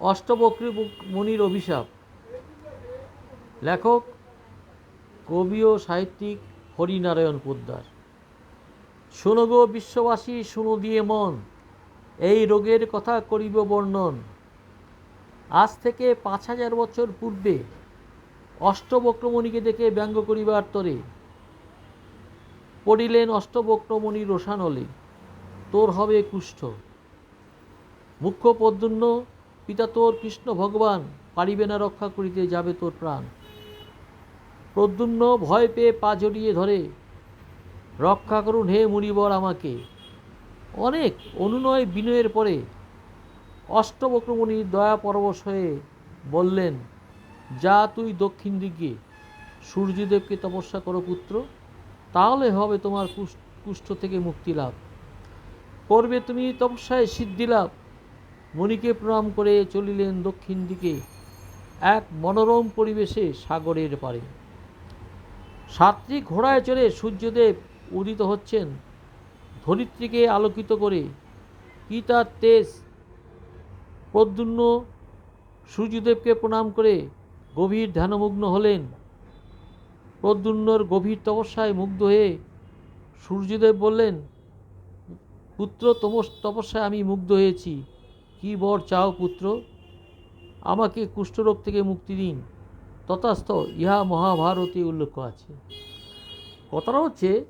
অষ্টবক্রী মুনির অভিশাপ। লেখক, কবি ও সাহিত্যিক হরিনারায়ণ পোদ্দার। শোনো বিশ্ববাসী, শুনো দিয়ে মন। এই রোগের কথা করিব বর্ণন। আজ থেকে পাঁচ হাজার বছর পূর্বে অষ্টবক্রমণিকে দেখে ব্যঙ্গ করিবার তরে পড়িলেন অষ্টবক্রমণি রোষানলে তোর হবে কুষ্ঠ। মুখ্য পদ্মন্য পিতা তোর, কৃষ্ণ ভগবান, পারিবে না রক্ষা করিতে যাবে তোর প্রাণ। প্রদ্যুম্ন ভয় পেয়ে পা জড়িয়ে ধরে, রক্ষা করুন হে মুনিবর আমাকে। অনেক অনুনয় বিনয়ের পরে অষ্টবক্রমণি দয়া পরবশ হয়ে বললেন, যা তুই দক্ষিণ দিকে, সূর্যদেবকে তপস্যা করো পুত্র, তাহলে হবে তোমার কুষ্ঠ- থেকে মুক্তি লাভ। করবে তুমি তপস্যায় সিদ্ধি লাভ। মণিকে প্রণাম করে চলিলেন দক্ষিণ দিকে, এক মনোরম পরিবেশে সাগরের পারে সাত্রী ঘোড়ায় চড়ে সূর্যদেব উদিত হচ্ছেন। ধরিত্রীকে আলোকিত করে কি তার তেজ প্রদ্যুন্ন সূর্যদেবকে প্রণাম করে গভীর ধ্যানমগ্ন হলেন। প্রদ্যুন্নর গভীর তপস্যায় মুগ্ধ হয়ে সূর্যদেব বললেন, পুত্র তপস্যায় আমি মুগ্ধ হয়েছি। কি বর চাও পুত্র? আমাকে কুষ্ঠরোগ থেকে মুক্তি দিন। তথাস্থ ইহা মহাভারতে উল্লেখ আছে। কথাটা হচ্ছে,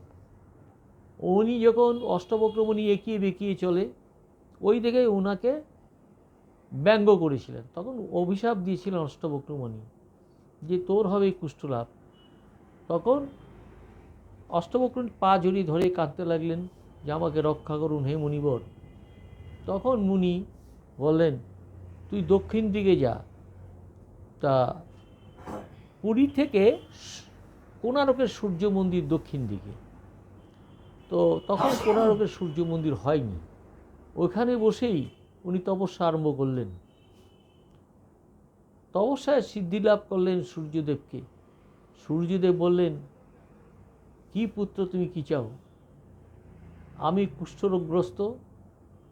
উনি যখন অষ্টবক্রমণি এঁকিয়ে বেঁকিয়ে চলে, ওই দেখে ওনাকে ব্যঙ্গ করেছিলেন। তখন অভিশাপ দিয়েছিলেন অষ্টবক্রমণি যে তোর হবে কুষ্ঠলাভ তখন অষ্টবক্রমণি পা জড়িয়ে ধরে কাঁদতে লাগলেন যে, আমাকে রক্ষা করুন হে মুনিবর। তখন মুনি বললেন, তুই দক্ষিণ দিকে যা। তা পুরী থেকে কোনারকের সূর্য মন্দির দক্ষিণ দিকে। তো তখন কোনারকের সূর্য মন্দির হয়নি। ওইখানে বসেই উনি তপস্যা আরম্ভ করলেন। তপস্যায় সিদ্ধি লাভ করলেন সূর্যদেবকে। সূর্যদেব বললেন, কি পুত্র তুমি কি চাও? আমি কুষ্ঠরোগগ্রস্ত,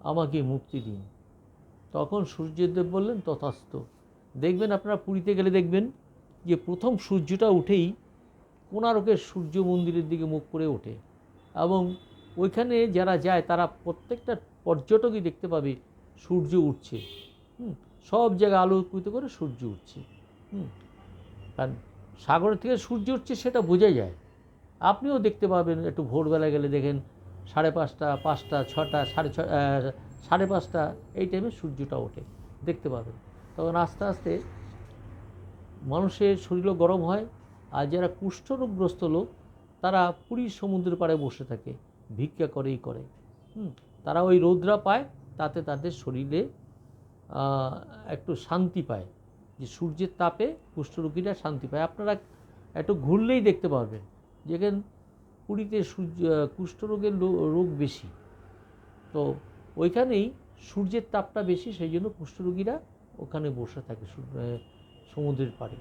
আমাকে মুক্তি দিন। তখন সূর্যদেব বললেন তথাস্থ দেখবেন আপনারা পুরীতে গেলে দেখবেন যে প্রথম সূর্যটা উঠেই কোনারকের সূর্য মন্দিরের দিকে মুখ করে ওঠে এবং ওইখানে যারা যায় তারা প্রত্যেকটা পর্যটকই দেখতে পাবে সূর্য উঠছে। হুম, সব জায়গায় আলোকিত করে সূর্য উঠছে। হুম, কারণ সাগরের থেকে সূর্য উঠছে সেটা বোঝা যায়। আপনিও দেখতে পাবেন একটু ভোরবেলা গেলে দেখেন সাড়ে পাঁচটা পাঁচটা ছটা সাড়ে ছ সাড়ে পাঁচটা এই টাইমে সূর্যটা ওঠে দেখতে পাবেন। তখন আস্তে আস্তে মানুষের শরীরও গরম হয় আর যারা কুষ্ঠরোগগ্রস্ত লোক তারা পুরীর সমুদ্রের পাড়ে বসে থাকে ভিক্ষা করেই করে। হুম, তারা ওই রৌদ্রা পায় তাতে তাদের শরীরে একটু শান্তি পায় যে সূর্যের তাপে কুষ্ঠরোগীরা শান্তি পায়। আপনারা একটু ঘুরলেই দেখতে পারবেন যেখানে পুরীতে সূর্য কুষ্ঠরোগের রোগ বেশি। তো ওইখানেই সূর্যের তাপটা বেশি, সেই জন্য কুষ্ঠরোগীরা ওখানে বসে থাকে সমুদ্রের পাড়ে।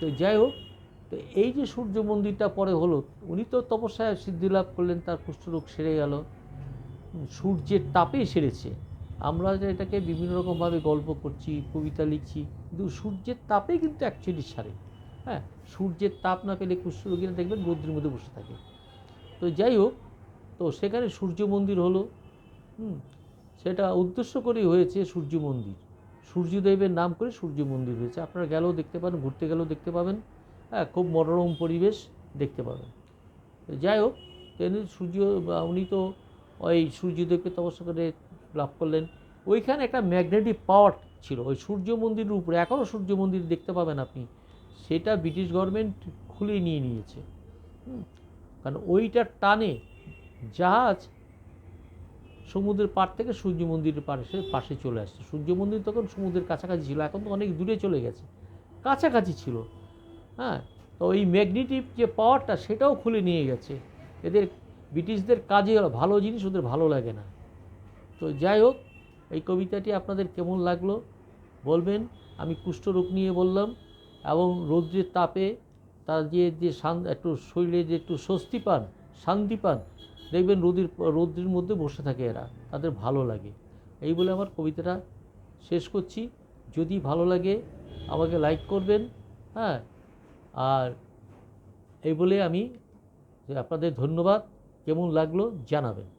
তো যাই হোক, তো এই যে সূর্য মন্দিরটা পরে হলো, উনি তো তপস্যায় সিদ্ধি লাভ করলেন, তার কুষ্ঠরোগ সেরে গেল। সূর্যের তাপেই সেরেছে। আমরা এটাকে বিভিন্ন রকমভাবে গল্প করছি, কবিতা লিখছি, কিন্তু সূর্যের তাপেই কিন্তু অ্যাকচুয়ালি সারে। হ্যাঁ সূর্যের তাপ না পেলে কুষ্ঠরোগীরা দেখবেন রৌদ্রের মধ্যে বসে থাকে। তো যাই হোক তো সেখানে সূর্য মন্দির হলো। হুম, সেটা উদ্দেশ্য করেই হয়েছে সূর্য মন্দির। সূর্যদেবের নাম করে সূর্য মন্দির হয়েছে। আপনারা গেলেও দেখতে পাবেন ঘুরতে গেলেও দেখতে পাবেন। হ্যাঁ খুব মনোরম পরিবেশ দেখতে পাবেন। যাই হোক তিনি সূর্য উনি তো ওই সূর্যদেবকে তপস্যা করে লাভ করলেন। ওইখানে একটা ম্যাগনেটিক পাওয়ার ছিল। ওই সূর্য মন্দিরের উপরে এখনও সূর্য মন্দির দেখতে পাবেন আপনি। সেটা ব্রিটিশ গভর্নমেন্ট খুলে নিয়ে নিয়েছে। কারণ ওইটার টানে জাহাজ সমুদ্রের পাড় থেকে সূর্য মন্দিরের পাশে পাশে চলে আসছে। সূর্য মন্দির তখন সমুদ্রের কাছাকাছি ছিল, এখন তো অনেক দূরে চলে গেছে, কাছাকাছি ছিল। হ্যাঁ তো এই ম্যাগনেটিভ যে পাওয়ারটা সেটাও খুলে নিয়ে গেছে। এদের ব্রিটিশদের কাজে ভালো জিনিস ওদের ভালো লাগে না। তো যাই হোক, এই কবিতাটি আপনাদের কেমন লাগল বলবেন, আমি কুষ্ঠরোগ নিয়ে বললাম। এবং রৌদ্রের তাপে তার যে যে একটু শরীরে যে একটু স্বস্তি পান, শান্তি পান, দেখবেন রোদের রৌদ্রের মধ্যে বসে থাকে এরা। তাদের ভালো লাগে। এই বলে আমার কবিতাটা শেষ করছি। যদি ভালো লাগে, আমাকে লাইক করবেন হ্যাঁ? আর এই বলে আমি আপনাদের ধন্যবাদ। কেমন লাগল জানাবেন।